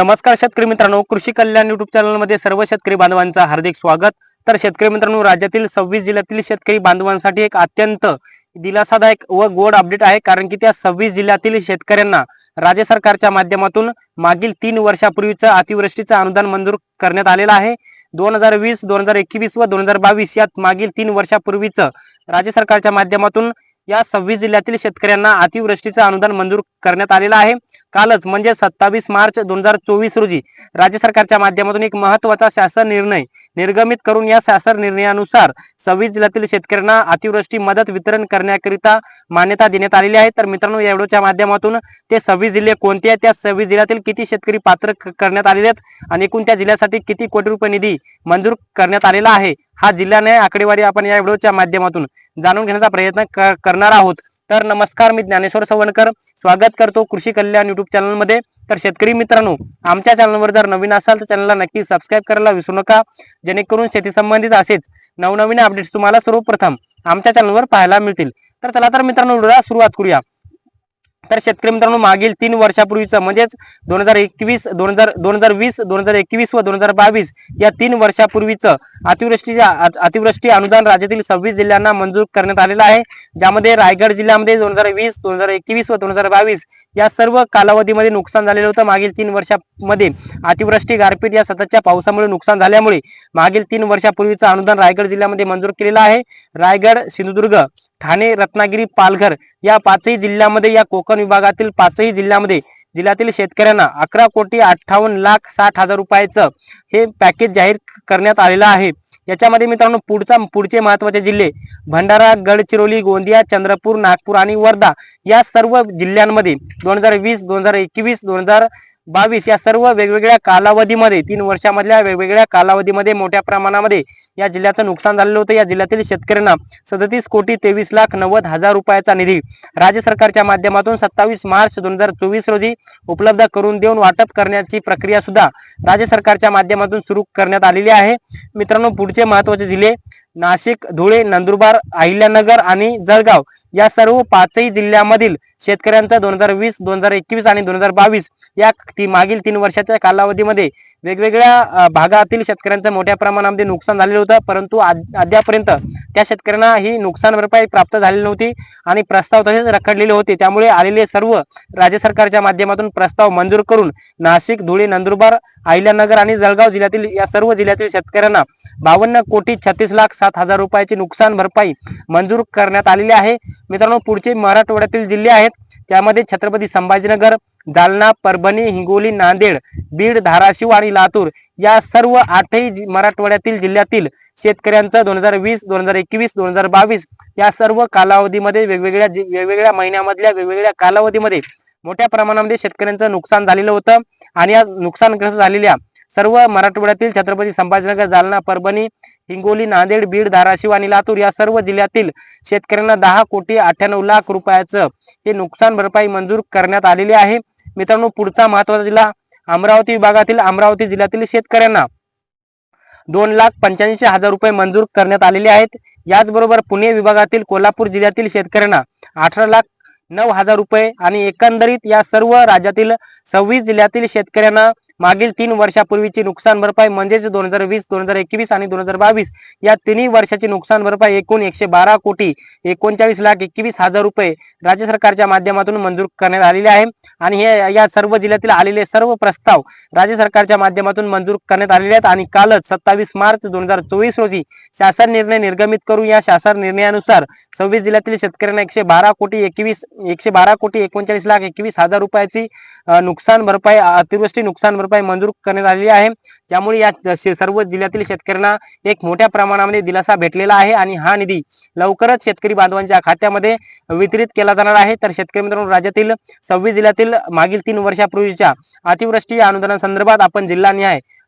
नमस्कार शेतकरी मित्रांनो कृषी कल्याण युट्यूब चॅनलमध्ये सर्व शेतकरी बांधवांचं हार्दिक स्वागत. तर शेतकरी मित्रांनो राज्यातील सव्वीस जिल्ह्यातील शेतकरी बांधवांसाठी एक अत्यंत दिलासादायक व गोड अपडेट आहे. कारण की त्या सव्वीस जिल्ह्यातील शेतकऱ्यांना राज्य सरकारच्या माध्यमातून मागील तीन वर्षापूर्वीचं अतिवृष्टीचं अनुदान मंजूर करण्यात आलेलं आहे. दोन हजार वीस दोन हजार एकवीस व दोन हजार बावीस यात मागील तीन वर्षापूर्वीचं राज्य सरकारच्या माध्यमातून या सव्वीस जिल्ह्यातील शेतकऱ्यांना अतिवृष्टीचं अनुदान मंजूर करण्यात आलेलं आहे. कालच म्हणजे सत्तावीस मार्च दोन हजार चोवीस रोजी राज्य सरकारच्या माध्यमातून एक महत्त्वाचा शासन निर्णय निर्गमित करून या शासन निर्णयानुसार सव्वीस जिल्ह्यातील शेतकऱ्यांना अतिवृष्टी मदत वितरण करण्याकरिता मान्यता देण्यात आलेली आहे. तर मित्रांनो या व्हिडिओच्या माध्यमातून ते सव्वीस जिल्हे कोणते आहेत? त्या सव्वीस जिल्ह्यातील किती शेतकरी पात्र करण्यात आलेले आहेत? आणि एकूण त्या जिल्ह्यासाठी किती कोटी रुपये निधी मंजूर करण्यात आलेला आहे? हा जिल्ह्याने आकडेवारी आपण या व्हिडिओच्या माध्यमातून जाणून घेण्याचा प्रयत्न करणार आहोत. तर नमस्कार मी ज्ञानेश्वर सवणकर. स्वागत करतो कृषी कल्याण युट्यूब चॅनलमध्ये. तर शेतकरी मित्रांनो आमच्या चॅनलवर जर नवीन असाल तर चॅनलला नक्की सबस्क्राईब करायला विसरू नका. जेणेकरून शेती संबंधित असेच नवनवीन अपडेट्स तुम्हाला सर्वप्रथम आमच्या चॅनलवर पाहायला मिळतील. तर चला तर मित्रांनो व्हिडिओला सुरुवात करूया. तर शेतकरी मित्रांनो मागील तीन वर्षापूर्वीचं म्हणजेच दोन हजार एकवीस दोन हजार दोन हजार वीस दोन हजार एकवीस व दोन हजार बावीस या तीन वर्षापूर्वीचं अतिवृष्टीच्या अतिवृष्टी अनुदान राज्यातील सव्वीस जिल्ह्यांना मंजूर करण्यात आलेलं आहे. ज्यामध्ये रायगड जिल्ह्यामध्ये दोन हजार वीस दोन हजार एकवीस व दोन हजार बावीस या सर्व कालावधीमध्ये नुकसान झालेलं होतं. मागील तीन वर्षामध्ये अतिवृष्टी गारपीट या सततच्या पावसामुळे नुकसान झाल्यामुळे मागील तीन वर्षापूर्वीचं अनुदान रायगड जिल्ह्यामध्ये मंजूर केलेलं आहे. रायगड सिंधुदुर्ग ठाणे रत्नागिरी पालघर या पाचही जिल्ह्यामध्ये या कोकण विभागातील पाचही जिल्ह्यामध्ये जिल्ह्यातील शेतकऱ्यांना अकरा कोटी अठ्ठावन्न लाख साठ हजार रुपयाचं हे पॅकेज जाहीर करण्यात आलेलं आहे. याच्यामध्ये मित्रांनो पुढचा पुढचे महत्त्वाचे जिल्हे भंडारा गडचिरोली गोंदिया चंद्रपूर नागपूर आणि वर्धा या सर्व जिल्ह्यांमध्ये दोन हजार वीस दोन हजार एकवीस दोन हजार बावीस या सर्व वेगवेगळ्या कालावधीमध्ये तीन वर्षामधल्या वेगवेगळ्या कालावधीमध्ये मोठ्या प्रमाणामध्ये या जिल्ह्याचं नुकसान झालेलं होतं. या जिल्ह्यातील शेतकऱ्यांना सदतीस कोटी तेवीस लाख नव्वद हजार रुपयाचा निधी राज्य सरकारच्या माध्यमातून सत्तावीस मार्च दोन हजार चोवीस रोजी उपलब्ध करून देऊन वाटप करण्याची प्रक्रिया सुद्धा राज्य सरकारच्या माध्यमातून सुरू करण्यात आलेली आहे. मित्रांनो पुढचे महत्त्वाचे जिल्हे नाशिक धुळे नंदुरबार अहिल्यानगर आणि जळगाव या सर्व पाचही जिल्ह्यामधील शेतकऱ्यांचा दोन हजार वीस दोन हजार एकवीस आणि दोन हजार बावीस या ती मागील तीन वर्षाच्या कालावधीमध्ये वेगवेगळ्या भागातील शेतकऱ्यांचं मोठ्या प्रमाणामध्ये नुकसान झालेलं होतं. परंतु अद्यापर्यंत त्या शेतकऱ्यांना ही नुकसान भरपाई प्राप्त झालेली नव्हती आणि प्रस्ताव तसेच रखडलेले होते. त्यामुळे आलेले सर्व राज्य सरकारच्या माध्यमातून प्रस्ताव मंजूर करून नाशिक धुळे नंदुरबार अहिल्यानगर आणि जळगाव जिल्ह्यातील या सर्व जिल्ह्यातील शेतकऱ्यांना बावन्न कोटी छत्तीस लाख सात हजार रुपयाची नुकसान भरपाई मंजूर करण्यात आलेली आहे. मित्रांनो पुढचे मराठवाड्यातील जिल्हे आहेत. त्यामध्ये छत्रपती संभाजीनगर जालना परभणी हिंगोली नांदेड बीड धाराशिव आणि लातूर या सर्व आठही मराठवाड्यातील जिल्ह्यातील शेतकऱ्यांचं दोन हजार वीस दोन हजार एकवीस दोन हजार बावीस या सर्व कालावधीमध्ये वेगवेगळ्या जि- वेगवेगळ्या महिन्यामधल्या वेगवेगळ्या कालावधीमध्ये मोठ्या प्रमाणामध्ये शेतकऱ्यांचं नुकसान झालेलं होतं. आणि या नुकसानग्रस्त झालेल्या सर्व मराठवाड्यातील छत्रपती संभाजीनगर जालना परभणी हिंगोली नांदेड बीड धाराशिव आणि लातूर या सर्व जिल्ह्यातील शेतकऱ्यांना दहा कोटी अठ्ठ्याण्णव लाख रुपयाचं हे नुकसान भरपाई मंजूर करण्यात आलेली आहे. मित्रांनो पुढचा महत्त्वाचा जिल्हा अमरावती विभागातील अमरावती जिल्ह्यातील शेतकऱ्यांना दोन लाख पंच्याऐंशी हजार रुपये मंजूर करण्यात आलेले आहेत. याचबरोबर पुणे विभागातील कोल्हापूर जिल्ह्यातील शेतकऱ्यांना अठरा लाख नऊ हजार रुपये आणि एकंदरीत या सर्व राज्यातील सव्वीस जिल्ह्यातील शेतकऱ्यांना मागील तीन वर्षापूर्वीची नुकसान भरपाई म्हणजेच दोन हजार वीस दोन हजार एकवीस आणि दोन हजार बावीस या तिन्ही वर्षाची नुकसान भरपाई एकूण एकशे बारा कोटी एकोणचाळीस लाख एकवीस हजार रुपये राज्य सरकारच्या माध्यमातून मंजूर करण्यात आलेले आहे. आणि हे या सर्व जिल्ह्यातील आलेले सर्व प्रस्ताव राज्य सरकारच्या माध्यमातून मंजूर करण्यात आलेले आहेत. आणि कालच सत्तावीस मार्च दोन हजार चोवीस रोजी शासन निर्णय निर्गमित करून या शासन निर्णयानुसार सव्वीस जिल्ह्यातील शेतकऱ्यांना एकशे बारा कोटी एकवीस एकशे बारा कोटी एकोणचाळीस लाख एकवीस हजार रुपयाची नुकसान भरपाई अतिवृष्टी नुकसान भरपाई मंजूर करण्यात आलेली आहे. त्यामुळे या सर्व जिल्ह्यातील शेतकऱ्यांना एक मोठ्या प्रमाणामध्ये दिलासा भेटलेला आहे आणि हा निधी लवकरच शेतकरी बांधवांच्या खात्यामध्ये वितरित केला जाणार आहे. तर शेतकरी मित्रांनो राज्यातील सव्वीस जिल्ह्यातील मागील तीन वर्षापूर्वीच्या अतिवृष्टी अनुदानासंदर्भात आपण जिल्हानिहाय